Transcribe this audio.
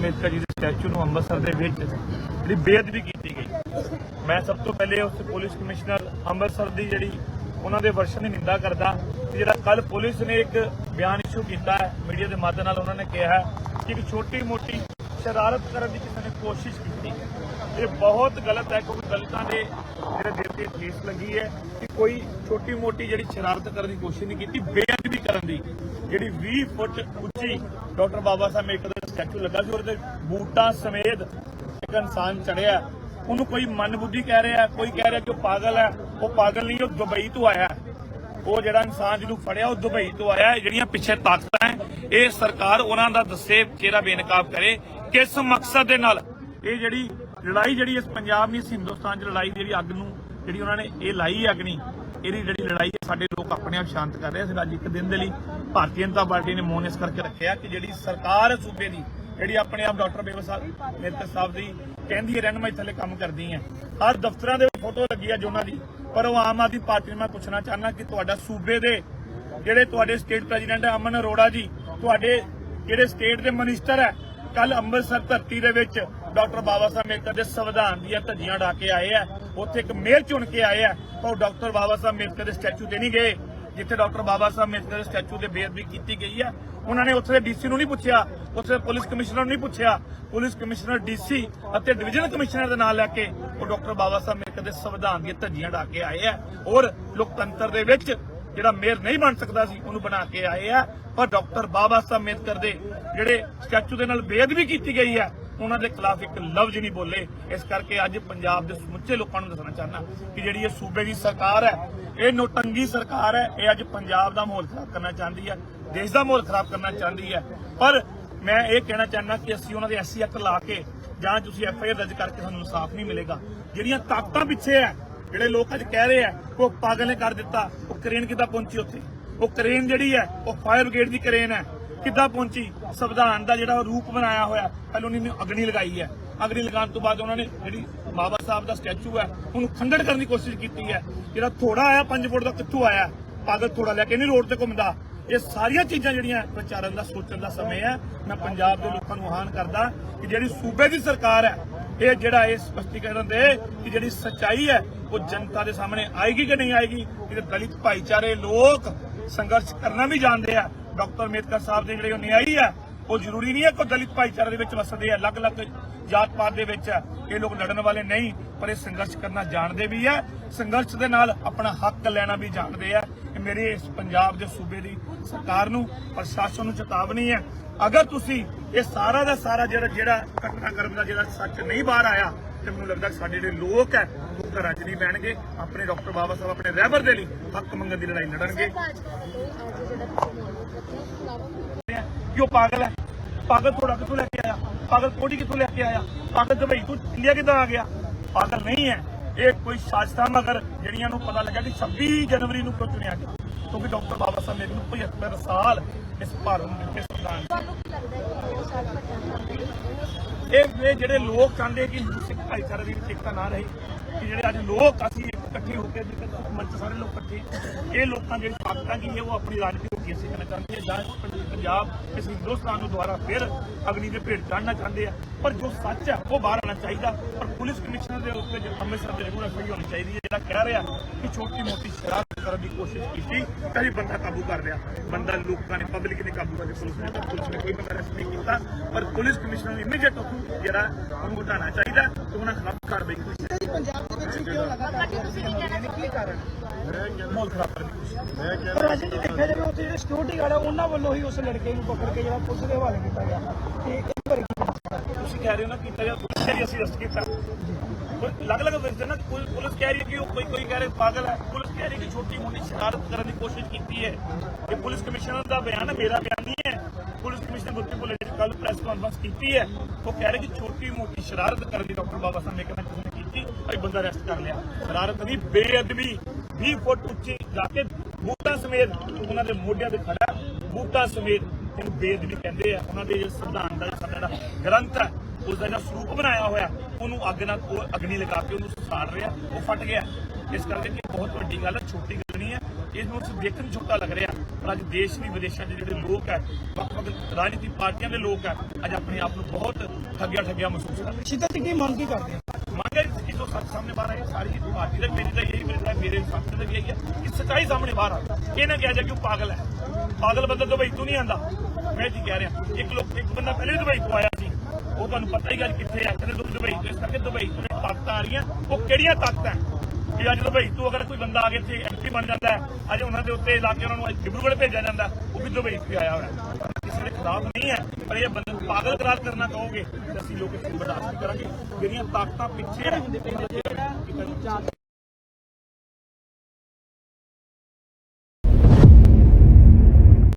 ਅੰਬੇਦਕਰ ਜੀ ਦੇ ਸਟੈਚੂ ਨੂੰ ਅੰਮ੍ਰਿਤਸਰ ਦੇ ਵਿੱਚ ਜਿਹੜੀ ਬੇਅਦਬੀ ਕੀਤੀ ਗਈ। ਮੈਂ ਸਭ ਤੋਂ ਪਹਿਲੇ ਉਸ ਪੁਲਿਸ ਕਮਿਸ਼ਨਰ ਅੰਮ੍ਰਿਤਸਰ ਦੀ ਜਿਹੜੀ ਉਹਨਾਂ ਦੇ ਵਰਸ਼ਨ ਦੀ ਨਿੰਦਾ ਕਰਦਾ ਜਿਹੜਾ ਕੱਲ ਪੁਲਿਸ ਨੇ ਇੱਕ ਬਿਆਨ ਇਸ਼ੂ ਕੀਤਾ ਹੈ, ਮੀਡੀਆ ਦੇ ਮਾਧਿਅਮ ਨਾਲ ਉਹਨਾਂ ਨੇ ਕਿਹਾ ਕਿ ਇੱਕ ਛੋਟੀ ਮੋਟੀ ਸ਼ਰਾਰਤ ਕਰਨ ਦੀ ਕਿਸੇ ਨੇ ਕੋਸ਼ਿਸ਼ ਕੀਤੀ। ਇਹ ਬਹੁਤ ਗਲਤ ਹੈ ਕਿਉਂਕਿ ਦਲਿਤਾਂ ਦੇ ਜਿਹੜੇ ਦਿਲ ਤੇ ਠੇਸ ਲੱਗੀ ਹੈ ਕਿ ਕੋਈ ਛੋਟੀ ਮੋਟੀ ਜਿਹੜੀ ਸ਼ਰਾਰਤ ਕਰਨ ਦੀ ਕੋਸ਼ਿਸ਼ ਨਹੀਂ ਕੀਤੀ, ਬੇਅਦਬੀ ਕਰਨ ਦੀ। ਜਿਹੜੀ 20 ਫੁੱਟ ਉੱਚੀ ਡਾਕਟਰ ਬਾਬਾ ਸਾਹਿਬ ਅੰਬੇਡਕਰ ਸਟੈਚੂ ਲੱਗਾ ਸੀ, ਉਹਦੇ ਬੂਟਾਂ ਸਮੇਤ ਇੱਕ ਇਨਸਾਨ ਚੜਿਆ। ਉਹਨੂੰ ਕੋਈ ਮਨਬੁੱਧੀ ਕਹਿ ਰਿਹਾ, ਕੋਈ ਕਹਿ ਰਿਹਾ ਕਿ ਉਹ ਪਾਗਲ ਹੈ। ਉਹ ਪਾਗਲ ਨਹੀਂ, ਉਹ ਦੁਬਈ ਤੋਂ ਆਇਆ ਉਹ ਜਿਹੜਾ ਇਨਸਾਨ ਜਿਹਨੂੰ ਫੜਿਆ, ਉਹ ਦੁਬਈ ਤੋਂ ਆਇਆ ਜਿਹੜੀਆਂ ਪਿੱਛੇ ਤਾਕਤਾਂ ਹੈ, ਇਹ ਸਰਕਾਰ ਉਹਨਾਂ ਦਾ ਦੱਸੇ ਕਿਹੜਾ ਬੇਨਕਾਬ ਕਰੇ, ਕਿਸ ਮਕਸਦ ਦੇ ਨਾਲ? ਇਹ ਜਿਹੜੀ ਲੜਾਈ ਜਿਹੜੀ ਇਸ ਪੰਜਾਬ ਨਹੀਂ, ਇਸ ਹਿੰਦੁਸਤਾਨ 'ਚ ਲੜਾਈ ਜਿਹੜੀ ਅੱਗ ਨੂੰ, ਜਿਹੜੀ ਉਹਨਾਂ ਨੇ ਇਹ ਲਾਈ ਅਗਨੀ ਇਹਦੀ ਜਿਹੜੀ ਲੜਾਈ ਹੈ, ਸਾਡੇ ਲੋਕ ਆਪਣੇ ਆਪ ਸ਼ਾਂਤ ਕਰ ਰਹੇ ਸੀ ਅੱਜ ਇੱਕ ਦਿਨ ਦੇ ਲਈ ਭਾਰਤੀ ਜਨਤਾ ਪਾਰਟੀ ਨੇ ਮੌਨ ਇਸ ਕਰਕੇ ਰੱਖਿਆ ਕਿ ਜਿਹੜੀ ਸਰਕਾਰ ਸੂਬੇ ਦੀ, ਜਿਹੜੀ ਆਪਣੇ ਆਪ ਡਾਕਟਰ ਬੇਬਾ ਸਾਹਿਬ ਮੇਰਤ ਸਾਹਿਬ ਦੀ, ਕਹਿੰਦੀ ਹੈ, ਰਹਿਨਮਾਈ ਥੱਲੇ ਕੰਮ ਕਰਦੀ ਹੈ। ਹਰ ਦਫ਼ਤਰਾਂ ਦੇ ਫੋਟੋ ਲੱਗੀ ਹੈ ਜੋ ਦੀ, ਪਰ ਉਹ ਆਮ ਆਦਮੀ ਪਾਰਟੀ ਨੂੰ ਮੈਂ ਪੁੱਛਣਾ ਚਾਹੁੰਦਾ ਕਿ ਤੁਹਾਡਾ ਸੂਬੇ ਦੇ ਜਿਹੜੇ ਤੁਹਾਡੇ ਸਟੇਟ ਪ੍ਰੈਜ਼ੀਡੈਂਟ ਅਮਨ ਅਰੋੜਾ ਜੀ, ਤੁਹਾਡੇ ਜਿਹੜੇ ਸਟੇਟ ਦੇ ਮਿਨਿਸਟਰ ਹੈ ਕੱਲ ਅੰਮ੍ਰਿਤਸਰ ਧਰਤੀ ਦੇ ਵਿੱਚ ਡਾਕਟਰ ਬਾਬਾ ਸਾਹਿਬ ਅੰਬੇਦਕਰ ਦੇ ਸੰਵਿਧਾਨ ਦੀਆਂ ਧੱਜੀਆਂ ਡਾ ਕੇ ਆਏ ਆ, ਉੱਥੇ ਇੱਕ ਮੇਲ ਚੁਣ ਕੇ ਆਏ ਆ ਪਰ ਉਹ ਡਾਕਟਰ ਬਾਬਾ ਸਾਹਿਬ ਅੰਬੇਦਕਰ ਦੇ ਸਟੈਚੂ ਤੇ ਨਹੀਂ ਗਏ। ਜਿੱਥੇ ਡਾਕਟਰ ਬਾਬਾ ਸਾਹਿਬ ਅੰਬੇਦਕਰ ਦੇ ਸਟੈਚੂ ਦੇ ਬੇਅਦਬੀ ਕੀਤੀ ਗਈ ਹੈ ਉਹਨਾਂ ਨੇ ਉੱਥੇ ਦੇ ਡੀਸੀ ਨੂੰ ਨਹੀਂ ਪੁੱਛਿਆ, ਉੱਥੇ ਦੇ ਪੁਲਿਸ ਕਮਿਸ਼ਨਰ ਨੂੰ ਨਹੀਂ ਪੁੱਛਿਆ। ਪੁਲਿਸ ਕਮਿਸ਼ਨਰ ਡੀਸੀ ਅਤੇ ਡਿਵੀਜ਼ਨ ਕਮਿਸ਼ਨਰ ਦੇ ਨਾਲ ਲੈ ਕੇ ਉਹ ਡਾਕਟਰ ਬਾਬਾ ਸਾਹਿਬ ਅੰਬੇਦਕਰ ਦੇ ਸੰਵਿਧਾਨ ਦੀਆਂ ਧੱਜੀਆਂ ਡਾ ਕੇ ਆਏ ਆ। ਔਰ ਲੋਕਤੰਤਰ ਦੇ ਵਿੱਚ ਜਿਹੜਾ ਮੇਅਰ ਨਹੀਂ ਬਣ ਸਕਦਾ ਸੀ, ਉਹਨੂੰ ਬਣਾ ਕੇ ਆਏ ਆ। ਪਰ ਡਾਕਟਰ ਬਾਬਾ ਸਾਹਿਬ ਅੰਬੇਦਕਰ ਦੇ ਜਿਹੜੇ ਸਟੈਚੂ ਦੇ ਨਾਲ ਬੇਅਦਬੀ ਕੀਤੀ ਗਈ ਹੈ ਉਹਨਾਂ ਦੇ ਖਿਲਾਫ ਇੱਕ ਲਫ਼ਜ਼ ਨਹੀਂ ਬੋਲੇ। ਇਸ ਕਰਕੇ ਅੱਜ ਪੰਜਾਬ ਦੇ ਸਮੁੱਚੇ ਲੋਕਾਂ ਨੂੰ ਦੱਸਣਾ ਚਾਹੁੰਦਾ ਕਿ ਜਿਹੜੀ ਇਹ ਸੂਬੇ ਦੀ ਸਰਕਾਰ ਹੈ, ਇਹ ਨੋਟੰਗੀ ਸਰਕਾਰ ਹੈ, ਇਹ ਅੱਜ ਪੰਜਾਬ ਦਾ ਮਾਹੌਲ ਖਰਾਬ ਕਰਨਾ ਚਾਹੁੰਦੀ ਹੈ, ਦੇਸ਼ ਦਾ ਮਾਹੌਲ ਖਰਾਬ ਕਰਨਾ ਚਾਹੁੰਦੀ ਹੈ। ਪਰ ਮੈਂ ਇਹ ਕਹਿਣਾ ਚਾਹੁੰਦਾ ਕਿ ਅਸੀਂ ਉਹਨਾਂ ਦੇ ਐਸਸੀ ਐਕਟ ਲਾ ਕੇ ਜਾਂ ਤੁਸੀਂ ਐਫ ਆਈ ਆਰ ਦਰਜ ਕਰਕੇ ਸਾਨੂੰ ਇਨਸਾਫ ਨਹੀਂ ਮਿਲੇਗਾ। ਜਿਹੜੀਆਂ ਤਾਕਤਾਂ ਪਿੱਛੇ ਹੈ, ਜਿਹੜੇ ਲੋਕ ਅੱਜ ਕਹਿ ਰਹੇ ਆ ਉਹ ਪਾਗਲ ਨੇ ਕਰ ਦਿੱਤਾ। ਉਹ ਕਰੇਨ ਕਿੱਦਾਂ ਪਹੁੰਚੀ ਉੱਥੇ? ਉਹ ਕਰੇਨ ਜਿਹੜੀ ਹੈ, ਉਹ ਫਾਇਰ ਬ੍ਰਿਗੇਡ ਦੀ ਕਰੇਨ ਹੈ। ਕਿੱਦਾਂ ਪਹੁੰਚੀ? ਸੰਵਿਧਾਨ ਦਾ ਜਿਹੜਾ ਰੂਪ ਬਣਾਇਆ ਹੋਇਆ, ਪਹਿਲਾਂ ਉਹਨਾਂ ਨੇ ਅਗਨੀ ਲਗਾਈ ਹੈ। ਅਗਨੀ ਲਗਾਉਣ ਤੋਂ ਬਾਅਦ ਉਹਨਾਂ ਨੇ ਜਿਹੜੀ ਬਾਬਾ ਸਾਹਿਬ ਦਾ ਸਟੈਚੂ ਹੈ, ਉਹਨੂੰ ਖੰਡੜ ਕਰਨ ਦੀ ਕੋਸ਼ਿਸ਼ ਕੀਤੀ ਹੈ। ਜਿਹੜਾ ਥੋੜਾ ਆਇਆ 5 ਫੁੱਟ ਦਾ ਕਿੱਥੋਂ ਆਇਆ? ਪਾਗਲ ਥੋੜਾ ਲੈ ਕੇ ਨਹੀਂ ਰੋਡ ਤੇ ਘੁੰਮਦਾ। ਇਹ ਸਾਰੀਆਂ ਚੀਜ਼ਾਂ ਜਿਹੜੀਆਂ ਵਿਚਾਰਨ ਦਾ, ਸੋਚਣ ਦਾ ਸਮੇਂ ਹੈ। ਮੈਂ ਪੰਜਾਬ ਦੇ ਲੋਕਾਂ ਨੂੰ ਆਹਵਾਨ ਕਰਦਾ ਕਿ ਜਿਹੜੀ ਸੂਬੇ ਦੀ ਸਰਕਾਰ ਹੈ, ਇਹ ਜਿਹੜਾ ਇਹ ਸਪਸ਼ਟੀਕਰਨ ਦੇ ਕਿ ਜਿਹੜੀ ਸੱਚਾਈ ਹੈ, ਉਹ ਜਨਤਾ ਦੇ ਸਾਹਮਣੇ ਆਏਗੀ ਕਿ ਨਹੀਂ ਆਏਗੀ? ਇਹ ਦਲਿਤ ਭਾਈਚਾਰੇ ਲੋਕ ਸੰਘਰਸ਼ ਕਰਨਾ ਵੀ ਜਾਣਦੇ ਆ। ਡਾਕਟਰ ਅੰਬੇਦਕਰ ਸਾਹਿਬ ਦੇ ਜਿਹੜੇ ਉਹ ਨਿਆਈ ਹੈ ਉਹ ਜ਼ਰੂਰੀ ਨਹੀਂ ਹੈ ਕੋਈ ਦਲਿਤ ਭਾਈਚਾਰੇ ਦੇ ਵਿੱਚ ਵਸਦੇ ਆ, ਅਲੱਗ-ਅਲੱਗ ਜਾਤ ਪਾਤ ਦੇ ਵਿੱਚ ਇਹ ਲੋਕ ਲੜਨ ਵਾਲੇ ਨਹੀਂ, ਪਰ ਇਹ ਸੰਘਰਸ਼ ਕਰਨਾ ਜਾਣਦੇ ਵੀ ਹੈ ਸੰਘਰਸ਼ ਦੇ ਨਾਲ ਆਪਣਾ ਹੱਕ ਲੈਣਾ ਵੀ ਜਾਣਦੇ ਆ। ਇਹ ਮੇਰੀ ਇਸ ਪੰਜਾਬ ਦੇ ਸੂਬੇ ਦੀ ਸਰਕਾਰ ਨੂੰ, ਪ੍ਰਸ਼ਾਸਨ ਨੂੰ ਚੇਤਾਵਨੀ ਹੈ। ਅਗਰ ਤੁਸੀਂ ਇਹ ਸਾਰਾ ਦਾ ਸਾਰਾ ਜਿਹੜਾ ਜਿਹੜਾ ਘਟਨਾਕ੍ਰਮ ਦਾ ਜਿਹੜਾ ਸੱਚ ਨਹੀਂ ਬਾਹਰ ਆਇਆ, ਤੇ ਮੈਨੂੰ ਲੱਗਦਾ ਸਾਡੇ ਜਿਹੜੇ ਲੋਕ ਹੈ ਉਹ ਘਰਾਂ 'ਚ ਨਹੀਂ ਬਹਿਣਗੇ। ਆਪਣੇ ਡਾਕਟਰ ਬਾਬਾ ਸਾਹਿਬ ਆਪਣੇ ਰਹਿਬਰ ਦੇ ਲਈ ਹੱਕ ਮੰਗਣ ਦੀ ਲੜਾਈ ਲੜਨਗੇ। ਕਿ ਉਹ ਪਾਗਲ ਹੈ। ਪਾਗਲ ਥੋੜਾ ਕਿੱਥੋਂ ਲੈ ਕੇ ਆਇਆ? ਪਾਗਲ ਕੋਟੀ ਕਿੱਥੋਂ ਲੈ ਕੇ ਆਇਆ? ਪਾਗਲ ਦੁਬਈ ਤੋਂ ਇੰਡੀਆ ਕਿੱਦਾਂ ਆ ਗਿਆ? ਪਾਗਲ ਨਹੀਂ ਹੈ। ਇਹ ਕੋਈ ਸਾਜ਼ਿਸ਼ਾਂ ਮਗਰ ਜਿਹੜੀਆਂ ਨੂੰ ਪਤਾ ਲੱਗਾ ਕਿ 26 ਜਨਵਰੀ ਨੂੰ ਕਿਉਂ ਚੁਣਿਆ ਗਿਆ ਕਿਉਂਕਿ ਡਾਕਟਰ ਬਾਬਾ ਸਾਹਿਬ ਨੇ ਨੂੰ 75 ਸਾਲ ਇਸ ਭਾਰਤ ਨੂੰ ਦਿੱਤੇ ਸੰਵਿਧਾਨ ਇਹ ਇਹ ਜਿਹੜੇ ਲੋਕ ਚਾਹੁੰਦੇ ਕਿ ਹਿੰਦੂ ਸਿੱਖ ਭਾਈਚਾਰੇ ਦੀ ਵਿੱਚ ਏਕਤਾ ਨਾ ਰਹੇ, ਕਿ ਜਿਹੜੇ ਅੱਜ ਲੋਕ ਅਸੀਂ ਇਕੱਠੇ ਹੋ ਕੇ ਮੰਚ ਸਾਰੇ ਲੋਕ ਇਕੱਠੇ, ਇਹ ਲੋਕਾਂ ਜਿਹੜੀ ਤਾਕਤਾਂ ਕੀ ਹੈ ਉਹ ਆਪਣੀ ਰਾਜਨੀਤੀ ਨੂੰ ਕੇਸੇ ਕਰਨਾ ਚਾਹੁੰਦੇ ਆ ਜਾਂ ਪੰਜਾਬ, ਇਸ ਹਿੰਦੁਸਤਾਨ ਨੂੰ ਦੁਬਾਰਾ ਫਿਰ ਅਗਨੀ ਦੇ ਭੇਟ ਚੜ੍ਹਨਾ ਚਾਹੁੰਦੇ ਆ? ਪਰ ਜੋ ਸੱਚ ਹੈ ਉਹ ਬਾਹਰ ਆਉਣਾ ਚਾਹੀਦਾ। ਪਰ ਪੁਲਿਸ ਕਮਿਸ਼ਨਰ ਦੇ ਉੱਤੇ ਅੰਮ੍ਰਿਤਸਰ ਦੇ ਰੈਗੂਲਰ ਸਹੀ ਹੋਣੀ ਚਾਹੀਦੀ ਹੈ। ਜਿਹੜਾ ਕਹਿ ਰਿਹਾ ਕਿ ਛੋਟੀ ਮੋਟੀ ਸ਼ਰਾਬ ਕਰਨ ਦੀ ਕੋਸ਼ਿਸ਼ ਕੀਤੀ ਤਾਂ ਜੀ ਬੰਦਾ ਕਾਬੂ ਕਰ ਲਿਆ ਬੰਦਾ ਲੋਕਾਂ ਨੇ ਪਬਲਿਕ ਨੇ ਕਾਬੂ ਕਰ ਲਿਆ ਪੁਲਿਸ ਨੇ ਪੁਲਿਸ ਨੇ ਕੋਈ ਬੰਦਾ ਅਰੈਸਟ ਨਹੀਂ ਕੀਤਾ ਪਰ ਪੁਲਿਸ ਕਮਿਸ਼ਨਰ ਨੂੰ ਇਮੀਡੀਏਟ ਜਿਹੜਾ ਉਹਨੂੰ ਹਟਾਉਣਾ ਚਾਹੀਦਾ ਤੇ ਉਹਨਾਂ ਖਿਲਾਫ ਕਾਰਵਾਈ ਕਰਨੀ ਚਾਹੀਦੀ ਪੰਜਾਬ ਦੇ ਵਿੱਚ ਕਿਉਂ ਲਗਾਤਾਰ ਤੁਸੀਂ ਕੀ ਕਹਿਣਾ ਕੀ ਕਾਰਨ? ਮਾਹੌਲ ਖਰਾਬ ਕਰਨ ਦੀ ਕੋਸ਼ਿਸ਼ ਪਰ ਅੱਜ ਜੇ ਦੇਖਿਆ ਜਾਵੇ ਉੱਥੇ ਜਿਹੜੇ ਸਿਕਿਉਰਿਟੀ ਗਾਰਡ ਆ ਉਹਨਾਂ ਵੱਲੋਂ ਹੀ ਉਸ ਲੜਕੇ ਨੂੰ ਪਕੜ ਕੇ ਜਿਹੜਾ ਪੁਲਿਸ ਦੇ ਹਵਾਲੇ ਕੀਤਾ ਗਿਆ। ਤੇ ਇਹ ਕਹਿਣਾ? ਤੁਸੀਂ ਕਹਿ ਰਹੇ ਹੋ ਨਾ ਕੀਤਾ ਕਹਿ ਰਹੀ ਅਸੀਂ ਅਰੈਸਟ ਕੀਤਾ ਕੋਈ ਅਲੱਗ-ਅਲੱਗ ਵਜ੍ਹਾ ਨਾ ਕੋਈ ਪੁਲਿਸ ਕਹਿ ਰਹੀ ਹੈ ਕਿ ਉਹ ਕੋਈ ਕੋਈ ਕਹਿ ਰਿਹਾ ਪਾਗਲ ਹੈ ਕਹਿ ਰਹੀ ਹੈ ਕਿ ਛੋਟੀ ਮੋਟੀ ਸ਼ਰਾਰਤ ਕਰਨ ਦੀ ਕੋਸ਼ਿਸ਼ ਕੀਤੀ ਹੈ ਇਹ ਪੁਲਿਸ ਕਮਿਸ਼ਨਰ ਦਾ ਬਿਆਨ ਮੇਰਾ ਬਿਆਨ ਨਹੀਂ ਹੈ। ਪੁਲਿਸ ਕਮਿਸ਼ਨਰ ਗੁਰਪ੍ਰੀਤ ਭੁੱਲਰ ਨੇ ਕੱਲ ਪ੍ਰੈਸ ਕਾਨਫਰੰਸ ਕੀਤੀ ਹੈ। ਉਹ ਕਹਿ ਰਹੇ ਕਿ ਛੋਟੀ ਮੋਟੀ ਸ਼ਰਾਰਤ ਕਰਨ ਦੀ ਡਾਕਟਰ ਬਾਬਾ ਸਾਹਿਬ ਨੇ ਕਹਿੰਦਾ ਕਿਸੇ ਨੇ ਕੀਤੀ ਅਸੀਂ ਬੰਦਾ ਅਰੈਸਟ ਕਰ ਲਿਆ। ਸ਼ਰਾਰਤ ਨਹੀਂ, ਬੇਅਦਬੀ 20 ਫੁੱਟ ਉੱਚੀ ਜਾ ਕੇ ਬੂਟਾਂ ਸਮੇਤ ਉਹਨਾਂ ਦੇ ਮੋਢਿਆਂ ਤੇ ਖੜਾ ਬੂਟਾ ਸਮੇਤ ਇਹਨੂੰ ਬੇਅਦਬੀ ਕਹਿੰਦੇ ਆ। ਉਹਨਾਂ ਦੇ ਸੰਵਿਧਾਨ ਦਾ ਸਾਡਾ ਜਿਹੜਾ ਗ੍ਰੰਥ ਹੈ ਉਸ ਦਾ ਜਿਹੜਾ ਸਰੂਪ ਬਣਾਇਆ ਹੋਇਆ ਉਹਨੂੰ ਅੱਗ ਨਾਲ ਉਹ ਅਗਨੀ ਲਗਾ ਕੇ ਉਹਨੂੰ ਸਾੜ ਰਿਹਾ ਉਹ ਫਟ ਗਿਆ। ਇਸ ਕਰਕੇ ਕਿ ਬਹੁਤ ਵੱਡੀ ਗੱਲ ਹੈ ਛੋਟੀ ਗੱਲ ਨਹੀਂ ਹੈ ਇਸ ਨੂੰ ਦੇਖਣ ਨੂੰ ਛੋਟਾ ਲੱਗ ਰਿਹਾ। ਪਰ ਅੱਜ ਦੇਸ਼ ਵੀ ਵਿਦੇਸ਼ਾਂ 'ਚ ਜਿਹੜੇ ਲੋਕ ਹੈ ਵੱਖ-ਵੱਖ ਰਾਜਨੀਤਿਕ ਪਾਰਟੀਆਂ ਦੇ ਲੋਕ ਹੈ ਅੱਜ ਆਪਣੇ ਆਪ ਨੂੰ ਬਹੁਤ ਠੱਗਿਆ ਠੱਗਿਆ ਮਹਿਸੂਸ ਕਰ ਰਹੇ ਸਿੱਧਾ ਕੀ ਮੰਗ ਕੀ ਕਰਦੇ ਆ ਮੰਗੇ ਕਿ ਜੋ ਸੱਚ ਸਾਹਮਣੇ ਬਾਹਰ ਆਏ ਸਾਰੀ ਪਾਰਟੀ ਦਾ ਮੇਰੀ ਤਾਂ ਇਹੀ ਮੇਰੀ ਮੇਰੇ ਸਾਥੀ ਦਾ ਵੀ ਇਹੀ ਹੈ ਕਿ ਸੱਚਾਈ ਸਾਹਮਣੇ ਬਾਹਰ ਆ। ਇਹ ਨਾ ਕਿਹਾ ਜਾ ਕਿ ਉਹ ਪਾਗਲ ਹੈ। ਪਾਗਲ ਬੰਦਾ ਦੁਬਈ ਤੋਂ ਨਹੀਂ ਆਂਦਾ ਮੈਂ ਜੀ ਕਹਿ ਰਿਹਾ ਇੱਕ ਲੋਕ ਇੱਕ ਬੰਦਾ ਪਹਿਲੇ ਦੁਬਈ ਤੋਂ ਆਇਆ। ਉਹ ਤੁਹਾਨੂੰ ਪਤਾ ਹੀ ਗੱਲ ਕਿੱਥੇ ਆ ਕਹਿੰਦੇ ਦੁ- ਦੁਬਈ ਤੋਂ ਇਸ ਕਰਕੇ ਦੁਬਈ ਤੋਂ ਤਾਕਤਾਂ ਆ ਰਹੀਆਂ। ਉਹ ਕਿਹੜੀਆਂ ਤਾਕਤਾਂ ਕਿ ਅੱਜ ਦੁਬਈ ਤੋਂ ਅਗਰ ਕੋਈ ਬੰਦਾ ਆ ਕੇ ਇੱਥੇ ਐਮਪੀ ਬਣ ਜਾਂਦਾ ਹੈ, ਅੱਜ ਉਹਨਾਂ ਦੇ ਉੱਤੇ ਇਲਾਕੇ ਉਹਨਾਂ ਨੂੰ ਅੱਜ ਡਿਬਰੂਗੜ੍ਹ ਭੇਜਿਆ ਜਾਂਦਾ ਉਹ ਵੀ ਦੁਬਈ ਤੋਂ ਆਇਆ ਹੋਇਆ ਕਿਸੇ ਦੇ ਖਿਲਾਫ ਨਹੀਂ ਹੈ, ਪਰ ਇਹ ਬੰਦੇ ਨੂੰ ਪਾਗਲ ਕਰਾਰ ਕਰਨਾ ਕਹੋਗੇ ਅਸੀਂ ਲੋਕ ਇਸ ਨੂੰ ਬਰਦਾਸ਼ਤ ਕਰਾਂਗੇ। ਜਿਹੜੀਆਂ ਤਾਕਤਾਂ ਪਿੱਛੇ